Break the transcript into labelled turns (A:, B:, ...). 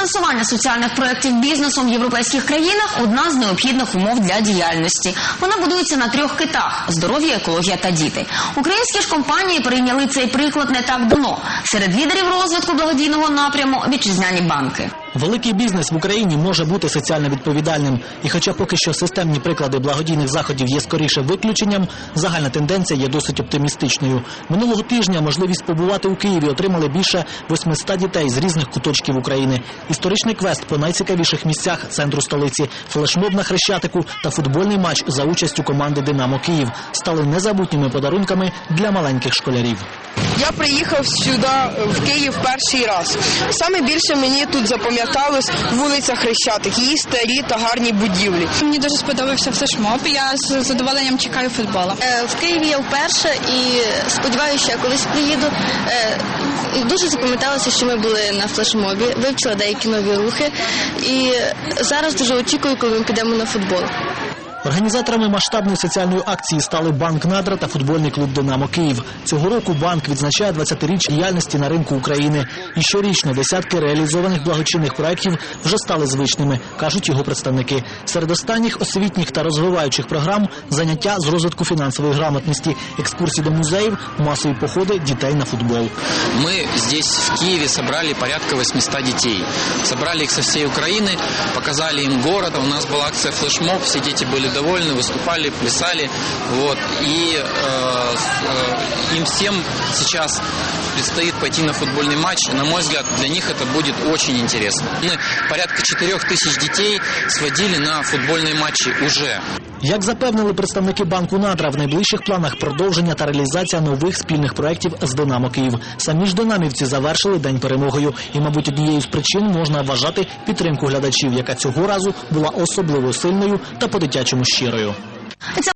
A: Фінансування соціальних проєктів бізнесом в європейських країнах одна з необхідних умов для діяльності. Вона будується на трьох китах: здоров'я, екологія та діти. Українські ж компанії прийняли цей приклад не так давно. Серед лідерів розвитку благодійного напряму вітчизняні банки.
B: Великий бізнес в Україні може бути соціально відповідальним. І хоча поки що системні приклади благодійних заходів є скоріше виключенням, загальна тенденція є досить оптимістичною. Минулого тижня можливість побувати у Києві отримали більше 800 дітей з різних куточків України. Історичний квест по найцікавіших місцях центру столиці, флешмоб на Хрещатику та футбольний матч за участю команди Динамо Київ стали незабутніми подарунками для маленьких школярів.
C: Я приїхав сюди в Київ перший раз. Саме більше мені тут запам'яталось вулиця Хрещатик, її старі та гарні будівлі.
D: Мені дуже сподобався флешмоб. Я з задоволенням чекаю футболу.
E: Е, В Києві я вперше і сподіваюся, що я колись приїду. Е, Дуже запам'яталося, що ми були на флешмобі, вивчила деякі нові рухи. І зараз дуже очікую, коли ми підемо на футбол.
B: Організаторами масштабної соціальної акції стали банк Надра та футбольний клуб Динамо Київ. Цього року банк відзначає 20-річ діяльності на ринку України. І щорічно десятки реалізованих благочинних проєктів вже стали звичними, кажуть його представники. Серед останніх освітніх та розвиваючих програм заняття з розвитку фінансової грамотності, екскурсії до музеїв, масові походи дітей на футбол.
F: Мы здесь, в Киеве, собрали порядка 800 детей. Собрали их со всей Украины, показали им город. У нас была акция флешмоб, все дети были довольны, выступали, плясали. Вот. И э, э, им всем сейчас предстоит пойти на футбольный матч. На мой взгляд, для них это будет очень интересно. Мы порядка 4000 детей сводили на футбольные матчи уже.
B: Як запевнили представники банку Надра, в найближчих планах продовження та реалізація нових спільних проєктів з Динамо Київ. Самі ж динамівці завершили день перемогою. І, мабуть, однією з причин можна вважати підтримку глядачів, яка цього разу була особливо сильною та по-дитячому щирою.
A: Ця